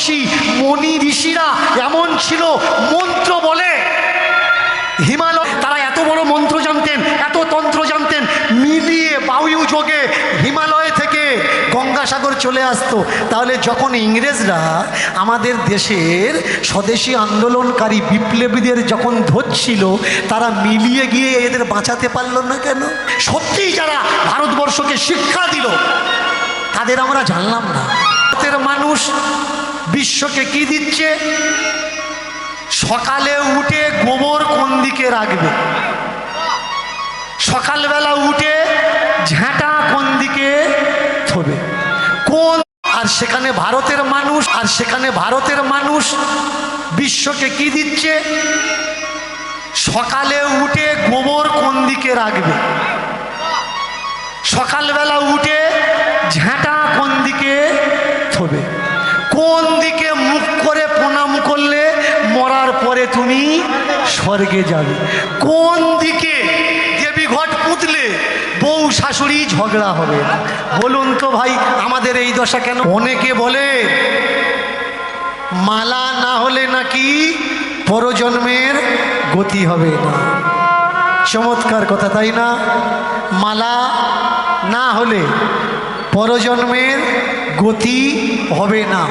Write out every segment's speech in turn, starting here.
তপস্বী মনি ঋষিরা এমন ছিল, মন্ত্র বলে। হিমালয়, তারা এত বড় মন্ত্র জানতেন, এত তন্ত্র জানতেন, মিলিয়ে বায়ু যোগে হিমালয় থেকে গঙ্গাসাগর চলে আসতো। তাহলে যখন ইংরেজরা আমাদের দেশের স্বদেশী আন্দোলনকারী বিপ্লবীদের যখন ধরছিল, তারা মিলিয়ে গিয়ে এদের বাঁচাতে পারল না কেন? সত্যিই যারা ভারতবর্ষকে শিক্ষা দিল, তাদের আমরা জানলাম না। ভারতের মানুষ বিশ্বকে কি দিচ্ছে? সকালে উঠে গোবর কোন দিকে রাখবে? সকালবেলা উঠে ঝাঁটা কোন দিকে থবে? কোন আর সেখানে ভারতের মানুষ, আর সেখানে ভারতের মানুষ বিশ্বকে কি দিচ্ছে? সকালে উঠে গোবর কোন দিকে রাখবে? সকালবেলা উঠে ঝাঁটা কোন দিকে থবে? কোন দিকে মুখ করে প্রণাম করলে মরার পরে তুমি স্বর্গে যাবে? কোন দিকে দেবী ঘট পুতলে বউ শাশুড়ি ঝগড়া হবে? বলুন তো ভাই, আমাদের এই দশা কেন? অনেকে বলে, মালা না হলে নাকি পরজন্মের গতি হবে না। চমৎকার কথা, তাই না? মালা না হলে পরজন্মের গতি হবে না।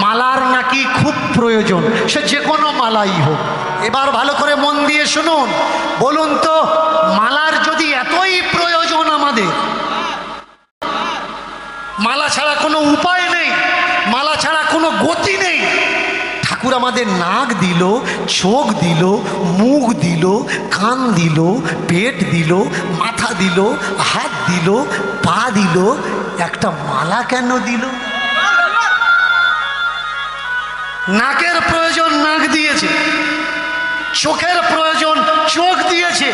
মালার নাকি খুব প্রয়োজন, সে যে কোনো মালাই হোক। এবার ভালো করে মন দিয়ে শুনুন। বলুন তো, মালার যদি এতই প্রয়োজন আমাদের, মালা ছাড়া কোনো উপায় নেই, মালা ছাড়া কোনো গতি নেই। ঠাকুর আমাদের নাক দিল, চোখ দিল, মুখ দিল, কান দিল, পেট দিল, মাথা দিল, হাত দিল, পা দিল একটা মালা কেন দিল? নাকের প্রয়োজন নাক দিয়েছে, চোখের প্রয়োজন চোখ দিয়েছে,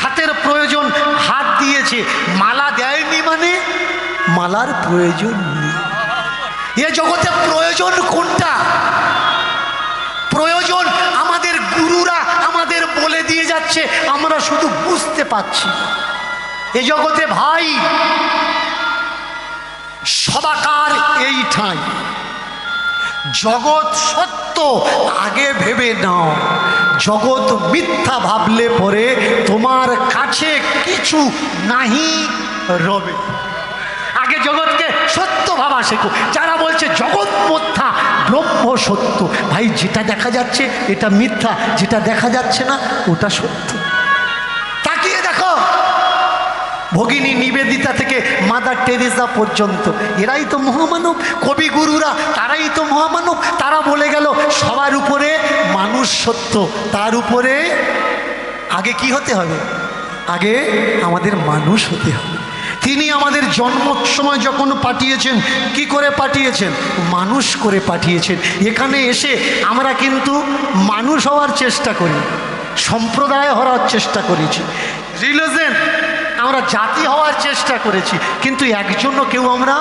হাতের প্রয়োজন হাত দিয়েছে, মালা দেয়নি মানে? মালার প্রয়োজন নেই। এ জগতে প্রয়োজন কোনটা? প্রয়োজন আমাদের গুরুরা আমাদের বলে দিয়ে যাচ্ছে, আমরা শুধু বুঝতে পাচ্ছি না। এ জগতে ভাই সবাকার এই ঠাঁই জগৎ সত্য আগে ভেবে নাও। জগৎ মিথ্যা ভাবলে পরে তোমার কাছে কিছু নাহি রবে। আগে জগৎকে সত্য ভাবা শেখো। যারা বলছে জগৎ মিথ্যা, ব্রহ্ম সত্য, ভাই যেটা দেখা যাচ্ছে এটা মিথ্যা, যেটা দেখা যাচ্ছে না ওটা সত্য। ভগিনী নিবেদিতা থেকে মাদার টেরেসা পর্যন্ত। এরাই তো মহামানব, কবিগুরুরা তারাই তো মহামানব। তারা বলে গেল, সবার উপরে মানুষ সত্য, তার উপরে আগে কি হতে হবে? আগে আমাদের মানুষ হতে হবে। তিনি আমাদের জন্মর সময় যখন পাঠিয়েছেন, কি করে পাঠিয়েছেন? মানুষ করে পাঠিয়েছেন। এখানে এসে আমরা কিন্তু মানুষ হওয়ার চেষ্টা করি, সম্প্রদায় হওয়ার চেষ্টা করেছি। রিলিজেন আমরা জাতি হওয়ার চেষ্টা করেছি, কিন্তু একজনও কেউ আমরা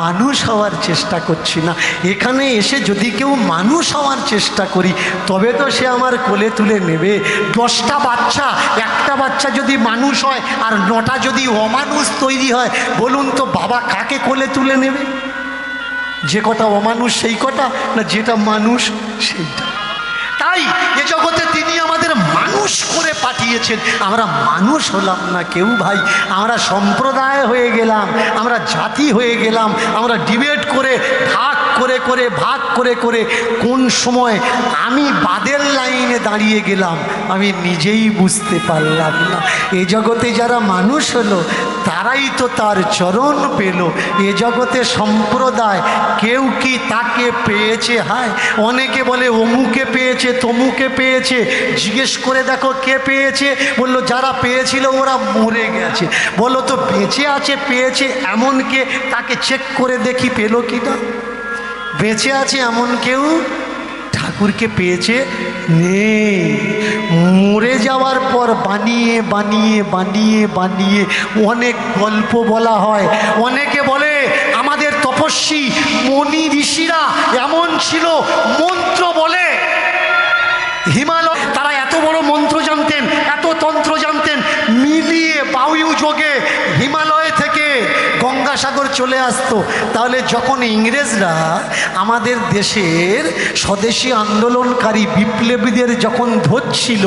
মানুষ হওয়ার চেষ্টা করছি না। এখানে এসে যদি কেউ মানুষ হওয়ার চেষ্টা করি, তবে তো সে আমার কোলে তুলে নেবে। দশটা বাচ্চা, একটা বাচ্চা যদি মানুষ হয়, আর নটা যদি অমানুষ তৈরি হয়, বলুন তো বাবা কাকে কোলে তুলে নেবে? যে কটা অমানুষ সেই কটা, না যেটা মানুষ সেইটা? তাই এ জগতে তিনি মানুষ করে পাঠিয়েছেন। আমরা মানুষ হলাম না কেউ ভাই। আমরা সম্প্রদায় হয়ে গেলাম, আমরা জাতি হয়ে গেলাম, আমরা ডিবেট করে ভাগ করে করে, ভাগ করে করে কোন সময় আমি বাদের লাইনে দাঁড়িয়ে গেলাম, আমি নিজেই বুঝতে পারলাম না। এ জগতে যারা মানুষ হলো, তারাই তো তার চরণ পেল। এ জগতে সম্প্রদায় কেউ কি তাকে পেয়েছে? হায়, অনেকে বলে, অমুকে পেয়েছে, তমুকে পেয়েছে। জিজ্ঞেস করে দেখো কে পেয়েছে? বলল, যারা পেয়েছিল ওরা মরে গেছে। বলো তো বেঁচে আছে, পেয়েছে এমনকে তাকে চেক করে দেখি, পেল কি না বেঁচে আছে এমন কেউ? ঠাকুরকে পেয়েছে? নেই। মরে যাওয়ার পর বানিয়ে বানিয়ে বানিয়ে বানিয়ে অনেক গল্প বলা হয়। অনেকে বলে, আমাদের তপস্বী মণি ঋষিরা এমন ছিল। মন্ত্র বলে, হিমালয় তারা এত বড় মন্ত্র জানতেন এত তন্ত্র জানতেন মিলিয়ে বায়ু যোগে হিমালয় থেকে গঙ্গা গঙ্গাসাগর চলে আসতো। তাহলে যখন ইংরেজরা আমাদের দেশের স্বদেশী আন্দোলনকারী বিপ্লবীদের যখন ধরছিল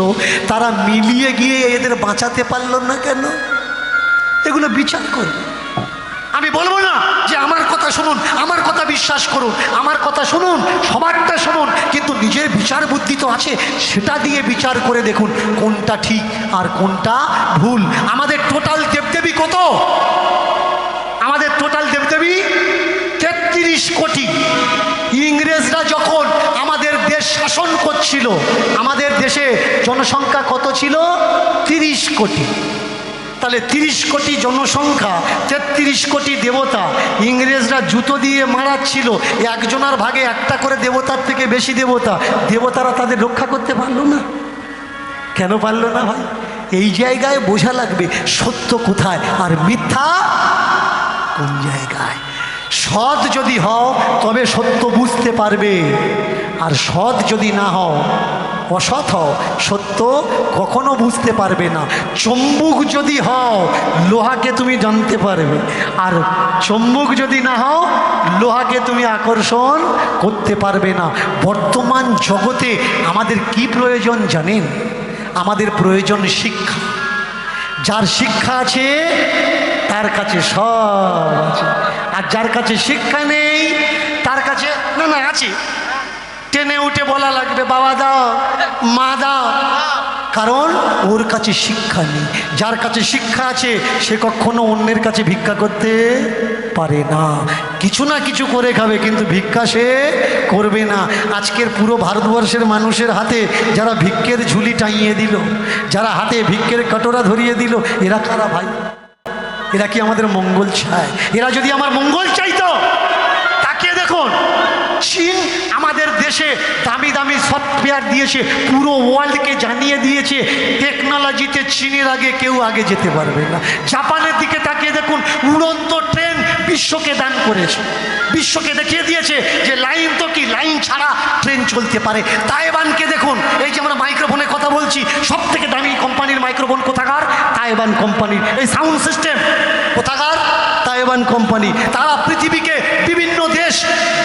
তারা মিলিয়ে গিয়ে এদের বাঁচাতে পারল না কেন? এগুলো বিচার করবে আমি বলব না যে আমার কথা শুনুন, আমার কথা বিশ্বাস করুন, আমার কথা শুনুন, সবারটা শুনুন, কিন্তু নিজের বিচার বুদ্ধি তো আছে, সেটা দিয়ে বিচার করে দেখুন কোনটা ঠিক আর কোনটা ভুল। আমাদের টোটাল দেবদেবী কত? আমাদের টোটাল দেবদেবী তেত্রিশ কোটি। ইংরেজরা যখন আমাদের দেশ শাসন করছিল, আমাদের দেশে জনসংখ্যা কত ছিল? তিরিশ কোটি। তাহলে তিরিশ কোটি জনসংখ্যা, তেত্রিশ কোটি দেবতা ইংরেজরা জুতো দিয়ে মারাচ্ছিল। একজনার ভাগে একটা করে দেবতার থেকে বেশি দেবতা, দেবতারা তাদের রক্ষা করতে পারল না। কেন পারল না ভাই? এই জায়গায় বোঝা লাগবে সত্য কোথায় আর মিথ্যা কোন জায়গায়? সৎ যদি হও, তবে সত্য বুঝতে পারবে। আর সৎ যদি না হও, অসৎ হও, সত্য কখনো বুঝতে পারবে না। চম্বুক যদি হও, লোহাকে তুমি জানতে পারবে। আর চম্বুক যদি না হও, লোহাকে তুমি আকর্ষণ করতে পারবে না। বর্তমান জগতে আমাদের কি প্রয়োজন জানেন? আমাদের প্রয়োজন শিক্ষা। যার শিক্ষা আছে, তার কাছে সব আছে। আর যার কাছে শিক্ষা নেই, তার কাছে, না না, আছে। টেনে উঠে বলা লাগবে, বাবা দাও, মা দাও। কারণ ওর কাছে শিক্ষা নেই। যার কাছে শিক্ষা আছে, সে কখনো অন্যের কাছে ভিক্ষা করতে পারে না। কিছু না কিছু করে খাবে, কিন্তু ভিক্ষা সে করবে না। আজকের পুরো ভারতবর্ষের মানুষের হাতে যারা ভিক্ষের ঝুলি টাঙিয়ে দিল, যারা হাতে ভিক্ষের কটোরা ধরিয়ে দিল, এরা কারা ভাই? এরা কি আমাদের মঙ্গল চায়? এরা যদি আমার মঙ্গল চাইতো, তাকিয়ে দেখুন, চীন আমাদের দেশে দামি দামি সফটওয়্যার দিয়েছে, পুরো ওয়ার্ল্ডকে জানিয়ে দিয়েছে টেকনোলজিতে চীনের আগে কেউ আগে যেতে পারবে না। জাপানের দিকে তাকিয়ে দেখুন, উড়ন্ত ট্রেন বিশ্বকে দান করেছে। বিশ্বকে দেখিয়ে দিয়েছে যে লাইন তো কি লাইন ছাড়া ট্রেন চলতে পারে। তাইবানকে দেখুন, এই যে আমরা মাইক্রোফোনে কথা বলছি সব থেকে দামি কোম্পানির মাইক্রোফোন কোথাকার? তাইবান কোম্পানির এই সাউন্ড সিস্টেম কোথাকার? তাইবান কোম্পানি, তারা পৃথিবীকে বিভিন্ন দেশ,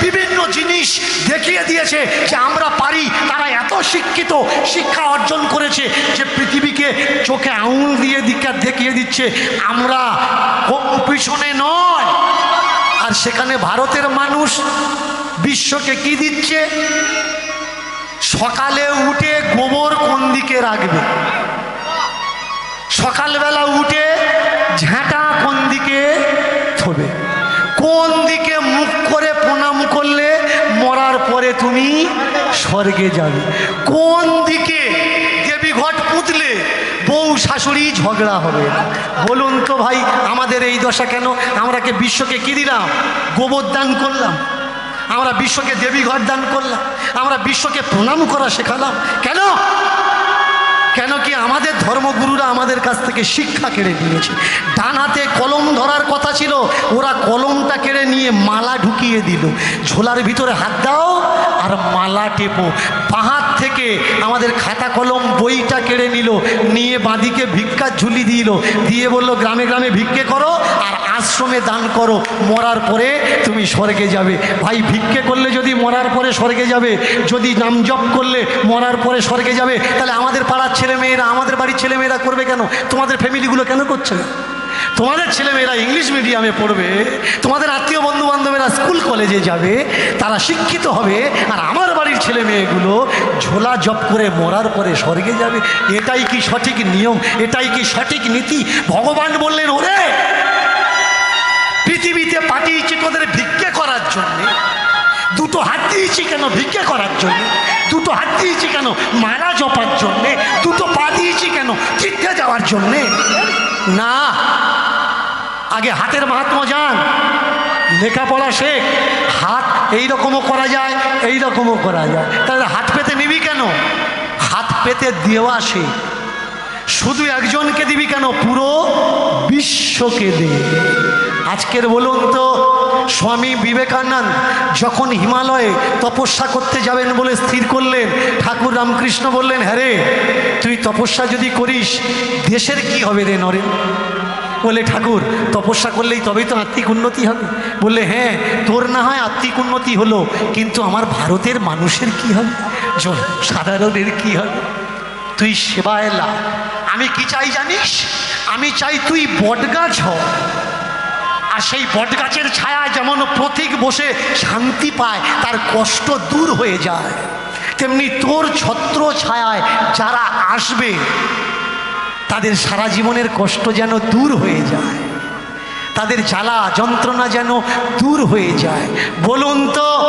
বিভিন্ন জিনিস দেখিয়ে দিয়েছে যে আমরা পারি, তারা এত শিক্ষিত, শিক্ষা অর্জন করেছে যে পৃথিবীকে চোখে আঙুল দিয়ে দিকে দেখিয়ে দিচ্ছে, আমরা পিছনে নয়। আর সেখানে ভারতের মানুষ বিশ্বকে কি দিচ্ছে? সকালে উঠে গোবর কোন দিকে রাখবে? সকালবেলা উঠে ঝাঁটা কোন দিকে? থবে কোন দিকে মুখ করে প্রণাম করলে মরার পরে তুমি স্বর্গে যাবে? কোন দিকে দেবী ঘট পুতলে বউ শাশুড়ি ঝগড়া হবে? বলুন তো ভাই, আমাদের এই দশা কেন? আমরা কে বিশ্বকে কি দিলাম? গোবর দান করলাম। আমরা বিশ্বকে দেবী ঘর দান করলাম। আমরা বিশ্বকে প্রণাম করা শেখালাম। কেন? কেন কি আমাদের ধর্মগুরুরা আমাদের কাছ থেকে শিক্ষা কেড়ে নিয়েছে? ডান হাতে কলম ধরার কথা ছিল, ওরা কলমটা কেড়ে নিয়ে মালা ঢুকিয়ে দিল। ঝোলার ভিতরে হাত দাও আর মালা টেপো। পাহাড় থেকে আমাদের খাতা কলম বইটা কেড়ে নিল, নিয়ে বাঁদিকে ভিক্ষার ঝুলি দিল। দিয়ে বলল, গ্রামে গ্রামে ভিক্ষে করো আর আশ্রমে দান করো, মরার পরে তুমি স্বর্গে যাবে। ভাই, ভিক্ষে করলে যদি মরার পরে স্বর্গে যাবে, যদি নাম জপ করলে মরার পরে স্বর্গে যাবে, তাহলে আমাদের পাড়ার ছেলেমেয়েরা, আমাদের বাড়ির ছেলেমেয়েরা করবে কেন? তোমাদের ফ্যামিলিগুলো কেন করছে না? তোমাদের ছেলেমেয়েরা ইংলিশ মিডিয়ামে পড়বে, তোমাদের আত্মীয় বন্ধু বান্ধবেরা স্কুল কলেজে যাবে, তারা শিক্ষিত হবে, আর আমার বাড়ির ছেলে মেয়েগুলো ঝোলা জপ করে মরার পরে স্বর্গে যাবে। এটাই কি সঠিক নিয়ম? এটাই কি সঠিক নীতি? ভগবান বললেন, ওরে পাঠিয়েছি তোদের ভিক্ষে করার জন্যে। দুটো হাত দিয়েছি কেন ভিক্ষে করার জন্য? দুটো হাত দিয়েছি কেন মারা জপার জন্যে? দুটো পা দিয়েছি কেন তীর্থে যাওয়ার জন্যে? না, আগে হাতের মাহাত্ম যান লেখাপড়া শেখ, হাত এই রকমও করা যায় এই রকমও করা যায়। তাহলে হাত পেতে নিবি কেন? হাত পেতে দেওয়া শেখ। শুধু একজনকে দিবি কেন? পুরো বিশ্বকে দে। আজকের বলুন তো, স্বামী বিবেকানন্দ যখন হিমালয়ে তপস্যা করতে যাবেন বলে স্থির করলেন, ঠাকুর রামকৃষ্ণ বললেন হ্যাঁ রে, তুই তপস্যা যদি করিস, দেশের কি হবে রে নরেন বলে ঠাকুর, তপস্যা করলেই তবেই তো আত্মিক উন্নতি হবে। বললে হ্যাঁ তোর না হয় আত্মিক উন্নতি হলো, কিন্তু আমার ভারতের মানুষের কি হবে? সাধারণের কি হবে? তুই সেবায় লা। আমি কি চাই জানিস? আমি চাই তুই বটগাছ হ। আর সেই বটগাছের ছায়া যেমন প্রতীক বসে শান্তি পায়, তার কষ্ট দূর হয়ে যায়। তেমনি তোর ছত্র ছায়ায় যারা আসবে, তাদের সারা জীবনের কষ্ট যেন দূর হয়ে যায়। তাদের জ্বালা যন্ত্রণা যেন দূর হয়ে যায়। বলুন তো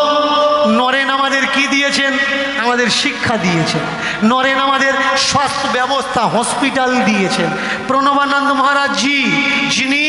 নরেন আমাদের কি দিয়েছেন? আমাদের শিক্ষা দিয়েছেন। নরেন আমাদের স্বাস্থ্য ব্যবস্থা, হসপিটাল দিয়েছেন। প্রণবানন্দ মহারাজজি যিনি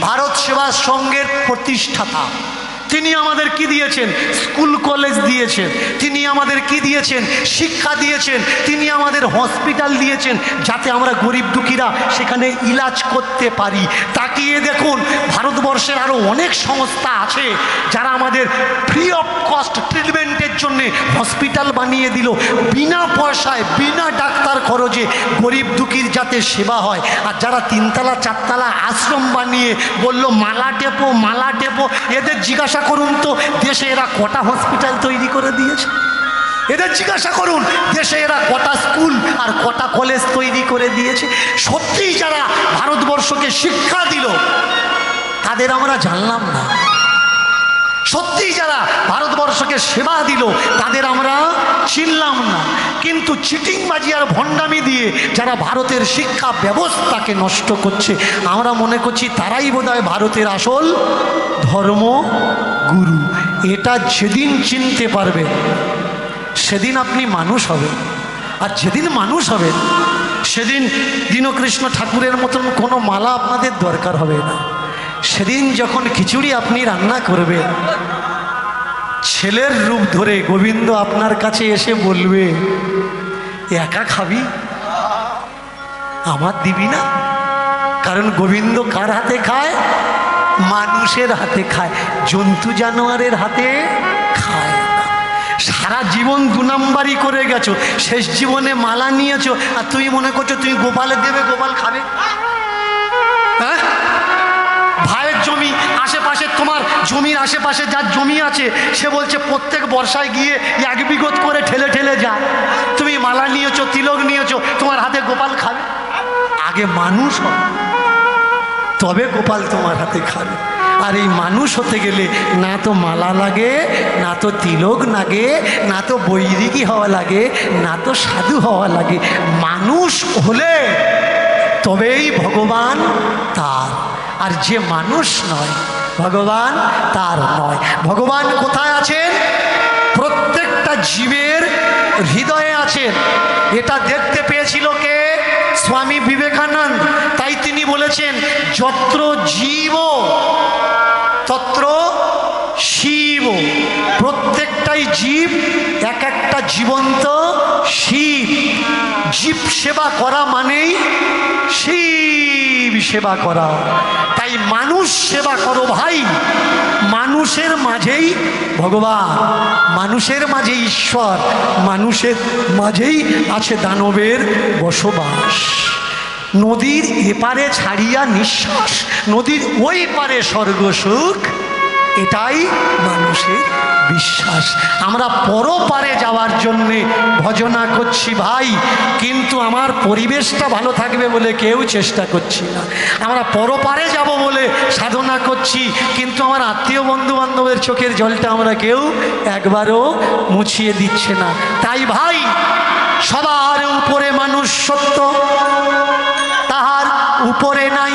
ভারত সেবা সংঘের প্রতিষ্ঠাতা। তিনি আমাদের কি দিয়েছেন? স্কুল, কলেজ দিয়েছেন। তিনি আমাদের কি দিয়েছেন? শিক্ষা দিয়েছেন। তিনি আমাদের হসপিটাল দিয়েছেন যাতে আমরা গরিব দুঃখীরা সেখানে ইলাজ করতে পারি। তাকিয়ে দেখুন, ভারতবর্ষের আরও অনেক সংস্থা আছে যারা আমাদের ফ্রি অফ কস্ট ট্রিটমেন্টের জন্যে হসপিটাল বানিয়ে দিল। বিনা পয়সায়, বিনা ডাক্তার খরচে গরিব দুঃখীর যাতে সেবা হয়। আর যারা তিনতলা, চারতলা আশ্রম বানিয়ে বলল, মালা টেপো মালা টেপো। এদের জিজ্ঞাসা করুন তো, দেশে এরা কটা হসপিটাল তৈরি করে দিয়েছে? এদের জিজ্ঞাসা করুন, দেশে এরা কটা স্কুল আর কটা কলেজ তৈরি করে দিয়েছে? সত্যিই যারা ভারতবর্ষকে শিক্ষা দিল, তাদের আমরা জানলাম না। সত্যিই যারা ভারতবর্ষকে সেবা দিল, তাদের আমরা চিনলাম না। কিন্তু চিটিংবাজি আর ভণ্ডামি দিয়ে যারা ভারতের শিক্ষা ব্যবস্থাকে নষ্ট করছে, আমরা মনে করছি তারাই বোধহয় ভারতের আসল ধর্ম গুরু। এটা যেদিন চিনতে পারবে, সেদিন আপনি মানুষ হবেন। আর যেদিন মানুষ হবেন, সেদিন দীনকৃষ্ণ ঠাকুরের মতন কোনো মালা আপনাদের দরকার হবে না। সেদিন যখন খিচুড়ি আপনি রান্না করবেন, ছেলের রূপ ধরে গোবিন্দ আপনার কাছে এসে বলবে, একা খাবি? আমার দিবি না? কারণ গোবিন্দ কার হাতে খায়? মানুষের হাতে খায়। জন্তু জানোয়ারের হাতে খায়। সারা জীবন দু নাম্বারই করে গেছো। শেষ জীবনে মালা নিয়েছো। আর তুমি মনে করছ তুমি গোপালে দেবে, গোপাল খাবে। আশেপাশে তোমার জমির আশেপাশে যার জমি আছে, সে বলছে, প্রত্যেক বর্ষায় গিয়ে এক বিগত করে ঠেলে ঠেলে যায় তুমি মালা নিয়েছো, তিলক নিয়েছো, তোমার হাতে গোপাল খাবে? আগে মানুষ হবে তবে গোপাল তোমার হাতে খাবে। আর এই মানুষ হতে গেলে না তো মালা লাগে, না তো তিলক লাগে, না তো বৈরিকী হওয়া লাগে, না তো সাধু হওয়া লাগে। মানুষ হলে তবেই ভগবান তার। আর যে মানুষ নয় ভগবান তার নয়। ভগবান কোথায় আছেন? প্রত্যেকটা জীবের হৃদয়ে আছেন। এটা দেখতে পেয়েছিল কে? স্বামী বিবেকানন্দ। তাই তিনি বলেছেন, যত্র জীব, তত্র শিব। প্রত্যেকটাই জীব এক একটা জীবন্ত শিব। জীব সেবা করা মানেই শিব সেবা করা। তাই মানুষ সেবা করো ভাই, মানুষের মাঝেই ভগবান, মানুষের মাঝে ঈশ্বর, মানুষের মাঝেই আছে দানবের বসবাস। নদীর এপারে ছাড়িয়া নিঃশ্বাস, নদীর ওই পারে স্বর্গসুখ এটাই মানুষের বিশ্বাস। আমরা পরপারে যাওয়ার জন্যে ভজনা করছি ভাই, কিন্তু আমার পরিবেশটা ভালো থাকবে বলে কেউ চেষ্টা করছি না। আমরা পরপারে যাব বলে সাধনা করছি, কিন্তু আমার আত্মীয় বন্ধু বান্ধবের চোখের জলটা আমরা কেউ একবারও মুছিয়ে দিচ্ছে না। তাই ভাই, সবার উপরে মানুষ সত্য, তাহার উপরে নাই।